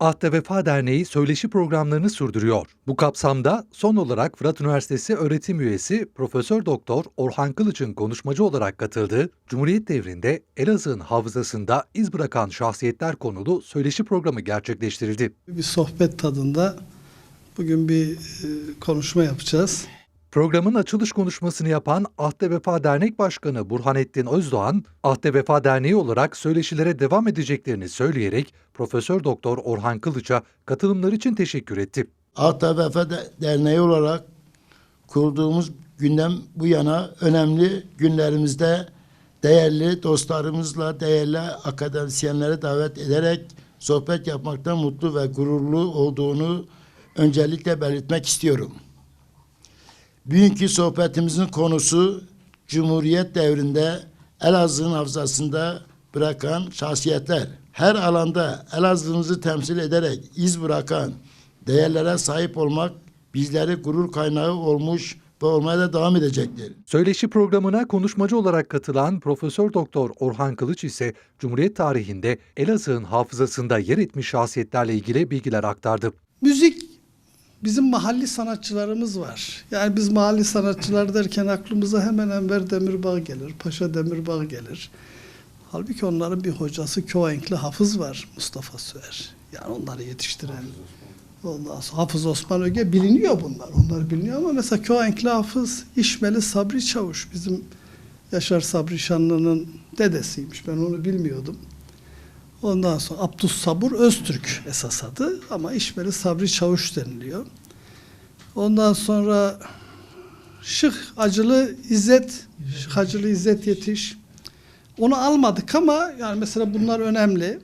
Ahde Vefa Derneği söyleşi programlarını sürdürüyor. Bu kapsamda son olarak Fırat Üniversitesi öğretim üyesi Profesör Doktor Orhan Kılıç'ın konuşmacı olarak katıldığı Cumhuriyet devrinde Elazığ'ın hafızasında iz bırakan şahsiyetler konulu söyleşi programı gerçekleştirildi. Bir sohbet tadında bugün bir e, konuşma yapacağız. Programın açılış konuşmasını yapan Ahde Vefa Dernek Başkanı Burhanettin Özdoğan, Ahde Vefa Derneği olarak söyleşilere devam edeceklerini söyleyerek Profesör Doktor Orhan Kılıç'a katılımları için teşekkür etti. ATVF de- Derneği olarak kurduğumuz günden bu yana önemli günlerimizde değerli dostlarımızla, değerli akademisyenlere davet ederek sohbet yapmaktan mutlu ve gururlu olduğunu öncelikle belirtmek istiyorum. Bugünkü sohbetimizin konusu Cumhuriyet devrinde Elazığ'ın hafızasında bırakan şahsiyetler. Her alanda Elazığ'ımızı temsil ederek iz bırakan değerlere sahip olmak bizleri gurur kaynağı olmuş ve olmaya da devam edecektir. Söyleşi programına konuşmacı olarak katılan Profesör Doktor Orhan Kılıç ise Cumhuriyet tarihinde Elazığ'ın hafızasında yer etmiş şahsiyetlerle ilgili bilgiler aktardı. Müzik bizim mahalli sanatçılarımız var. Yani biz mahalli sanatçılar derken aklımıza hemen Enver Demirbağ gelir, Paşa Demirbağ gelir. Halbuki onların bir hocası Kövenkli Hafız var Mustafa Süer. Yani onları yetiştiren. Ondan sonra Hafız Osman Öge biliniyor bunlar. Onlar biliniyor ama mesela Kövenkli Hafız İşmeli Sabri Çavuş bizim Yaşar Sabri Şanlı'nın dedesiymiş. Ben onu bilmiyordum. Ondan sonra Abdus Sabur Öztürk esas adı ama İşmeli Sabri Çavuş deniliyor. Ondan sonra Şık Acılı İzzet, Şık Acılı İzzet Yetiş. Onu almadık ama yani mesela bunlar önemli.